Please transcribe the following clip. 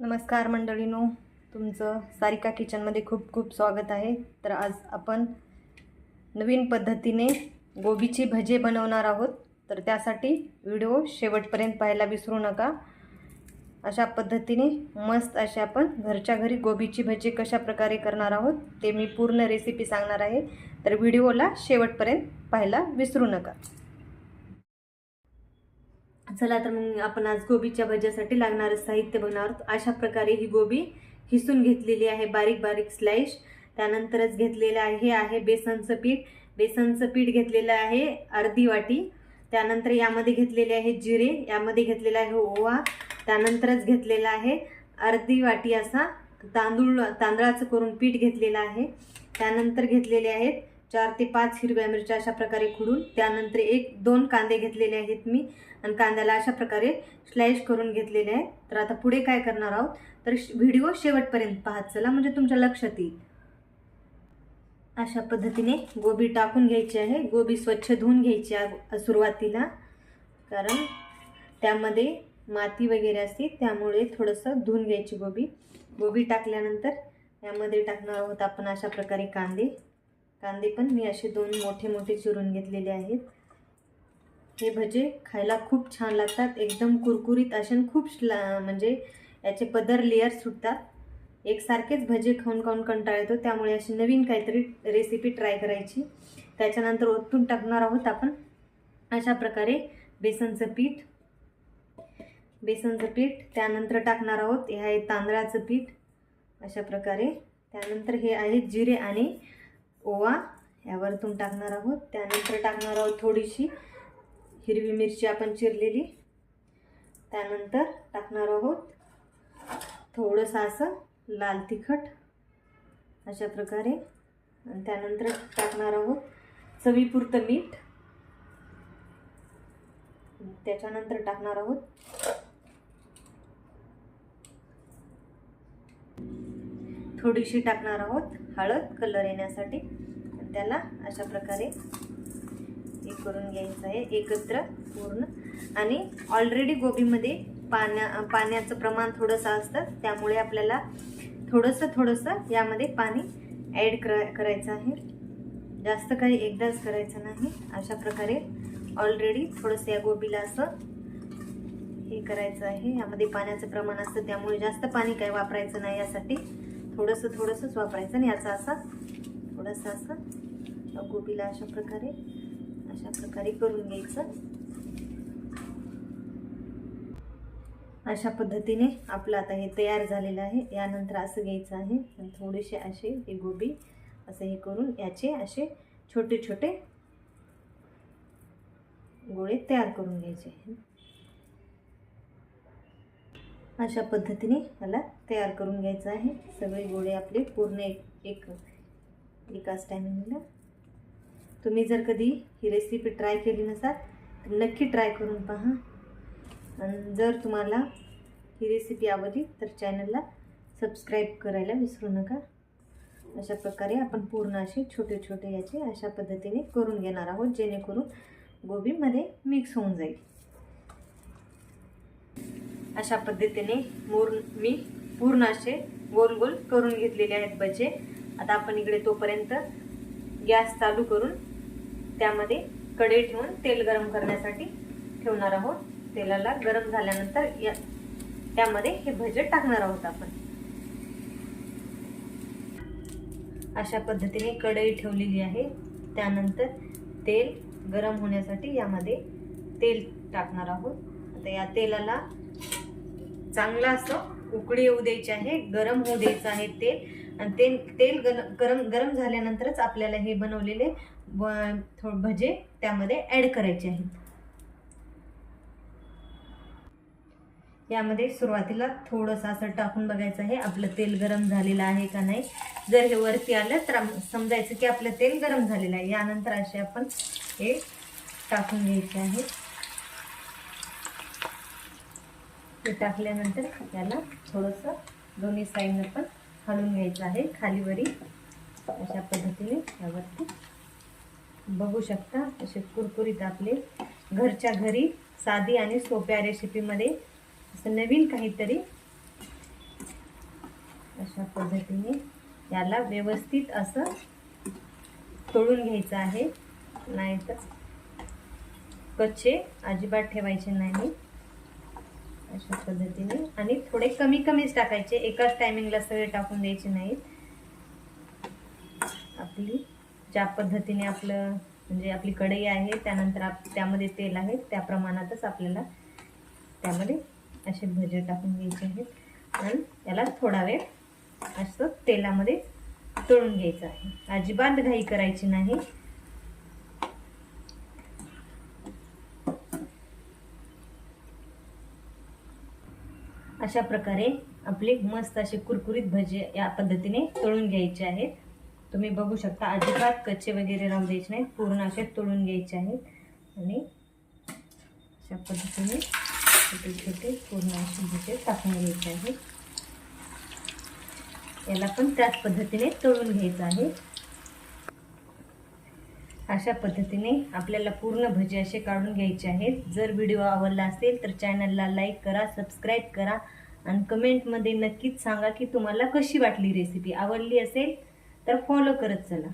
नमस्कार मंडळीनो तुमचं सारिका किचनमध्ये खूप खूप स्वागत आहे. तर आज आपण नवीन पद्धतीने गोबीची भजे बनवणार आहोत. तर त्यासाठी व्हिडिओ शेवटपर्यंत पाहायला विसरू नका. अशा पद्धतीने मस्त असे आपण घरच्या घरी गोबीची भजी कशा प्रकारे करणार आहोत ते मी पूर्ण रेसिपी सांगणार आहे. तर व्हिडिओला शेवटपर्यंत पाहायला विसरू नका. चला तर मग आपण आज गोबीच्या भज्यासाठी लागणारं साहित्य बघणार आहोत. अशा प्रकारे ही गोबी हिसून घेतलेली आहे बारीक बारीक स्लाईश त्यानंतरच घेतलेलं आहे हे आहे बेसनचं पीठ. बेसनचं पीठ घेतलेलं आहे अर्धी वाटी. त्यानंतर यामध्ये घेतलेले आहे जिरे यामध्ये घेतलेला आहे ओवा. त्यानंतरच घेतलेला आहे अर्धी वाटी असा तांदूळ तांदळाचं करून पीठ घेतलेलं आहे. त्यानंतर घेतलेले आहेत चार ते पाच हिरव्या मिरच्या अशा प्रकारे खुडून त्यानंतर एक दोन कांदे घेतलेले आहेत मी. आणि कांद्याला अशा प्रकारे स्लाइस करून घेतलेले आहेत. तर आता पुढे काय करणार आहोत? तर व्हिडिओ शेवटपर्यंत पाहत चला म्हणजे तुमच्या लक्षात येईल. अशा पद्धतीने गोबी टाकून घ्यायची आहे. गोबी स्वच्छ धुवून घ्यायची आहे सुरुवातीला. कारण त्यामध्ये माती वगैरे असते त्यामुळे थोडंसं धुवून घ्यायची गोबी. गोबी टाकल्यानंतर यामध्ये टाकणार आहोत आपण अशा प्रकारे कांदे. कांदे पण मी असे दोन मोठे मोठे चिरून घेतलेले आहेत. हे भजे खायला खूप छान लागतात. एकदम कुरकुरीत असे खूप श्ला म्हणजे याचे पदर लेअर सुटतात. एकसारखेच भजे खाऊन खाऊन कंटाळ येतो. त्यामुळे अशी नवीन काहीतरी रेसिपी ट्राय करायची. त्याच्यानंतर ओतून टाकणार आहोत आपण अशा प्रकारे बेसनचं पीठ. बेसनचं पीठ त्यानंतर टाकणार आहोत. हे आहे तांदळाचं पीठ. अशा प्रकारे. त्यानंतर हे आहे जिरे आणि ओवा यावरतून टाकणार आहोत. त्यानंतर टाकणार आहोत थोडीशी हिरवी मिरची आपण चिरलेली. त्यानंतर टाकणार आहोत थोडंसं असं लाल तिखट अशा प्रकारे. आणि त्यानंतर टाकणार आहोत चवीपुरतं मीठ. त्याच्यानंतर टाकणार आहोत थोडीशी टाकणार आहोत हळद कलर येण्यासाठी. त्याला अशा प्रकारे हे करून घ्यायचं आहे एकत्र पूर्ण. आणि ऑलरेडी गोबीमध्ये पाण्या पाण्याचं प्रमाण थोडंसं असतं त्यामुळे आपल्याला थोडंसं थोडंसं यामध्ये पाणी ॲड करा करायचं आहे. जास्त काही एकदाच करायचं नाही. अशा प्रकारे ऑलरेडी थोडंसं या गोबीला असं हे करायचं आहे. यामध्ये पाण्याचं प्रमाण असतं त्यामुळे जास्त पाणी काही वापरायचं नाही यासाठी. थोडंसं थोडंसंच वापरायचं आणि याचा असा थोडंसं असं गोबीला अशा प्रकारे अशा प्रकारे करून घ्यायचं. अशा पद्धतीने आपलं आता हे तयार झालेलं आहे. यानंतर असं घ्यायचं आहे. थोडेसे असे हे गोबी असं हे करून याचे असे छोटे छोटे गोळे तयार करून घ्यायचे. अशा पद्धतीने मला तयार करून घ्यायचं आहे. सगळे गोळे आपले पूर्ण एक एक एकाच टायमिंगला तुम्ही जर कधी ही रेसिपी ट्राय केली नसाल तर नक्की ट्राय करून पहा. आणि जर तुम्हाला ही रेसिपी आवडली तर चॅनलला सबस्क्राईब करायला विसरू नका. अशा प्रकारे आपण पूर्ण असे छोटे छोटे याचे अशा पद्धतीने करून घेणार आहोत जेणेकरून गोबीमध्ये मिक्स होऊन जाईल. अशा पद्धतीने मोर मी पूर्ण असे गोल गोल करून घेतलेले आहेत भजे आता आपण इकडे तोपर्यंत गॅस चालू करून त्यामध्ये कढई ठेवून तेल गरम करण्यासाठी ठेवणार आहोत. तेलाला गरम झाल्यानंतर या त्यामध्ये हे भजे टाकणार आहोत आपण. अशा पद्धतीने कढई ठेवलेली आहे. त्यानंतर तेल गरम होण्यासाठी यामध्ये तेल टाकणार आहोत. आता या तेलाला चांगलं असं उकळी येऊ द्यायची आहे गरम होऊ द्यायचं आहे तेल आणि तेल तेल गरम गरम झाल्यानंतरच आपल्याला हे बनवलेले ब थो भजे त्यामध्ये ॲड करायचे आहेत. यामध्ये सुरुवातीला थोडंसं असं टाकून बघायचं आहे आपलं तेल गरम झालेलं आहे का नाही. जर हे वरती आलं तर समजायचं की आपलं तेल गरम झालेलं आहे. यानंतर असे आपण हे टाकून घ्यायचे आहे. ते टाकल्यानंतर त्याला थोडंसं दोन्ही साईडनं पण हलवून घ्यायचं आहे खालीवरी अशा पद्धतीने यावरती बघू शकता असे कुरकुरीत आपले घरच्या घरी साधी आणि सोप्या रेसिपीमध्ये असं नवीन काहीतरी अशा पद्धतीने याला व्यवस्थित असं तळून घ्यायचं आहे. नाहीतर कच्चे अजिबात ठेवायचे नाही. अशा पद्धतीने. आणि थोडे कमी कमीच टाकायचे. एकाच टायमिंगला सगळे टाकून द्यायचे नाहीत. आपली ज्या पद्धतीने आपलं म्हणजे आपली कढई आहे त्यानंतर आप त्यामध्ये तेल आहे त्या प्रमाणातच आपल्याला त्यामध्ये असे भजे टाकून घ्यायचे आहेत. आणि याला थोडा वेळ असं तेलामध्ये तळून घ्यायचं आहे. अजिबात घाई करायची नाही. अशा प्रकारे आपले मस्त असे कुरकुरीत भजे या पद्धतीने तळून घ्यायचे आहेत. तुम्ही बघू शकता अजिबात कच्चे वगैरे राहू द्यायचे नाहीत. पूर्ण असे तळून घ्यायचे आहेत. आणि अशा पद्धतीने छोटे छोटे पूर्ण असे भजे टाकून घ्यायचे आहेत. याला पण त्याच पद्धतीने तळून घ्यायचं आहे. अशा पद्धतीने आपल्याला पूर्ण भजे असे काढून घ्यायचे आहेत. जर व्हिडिओ आवडला असेल तर चॅनलला लाईक करा सबस्क्राईब करा. आणि कमेंटमध्ये नक्कीच सांगा की तुम्हाला कशी वाटली रेसिपी आवडली असेल तर फॉलो करत चला.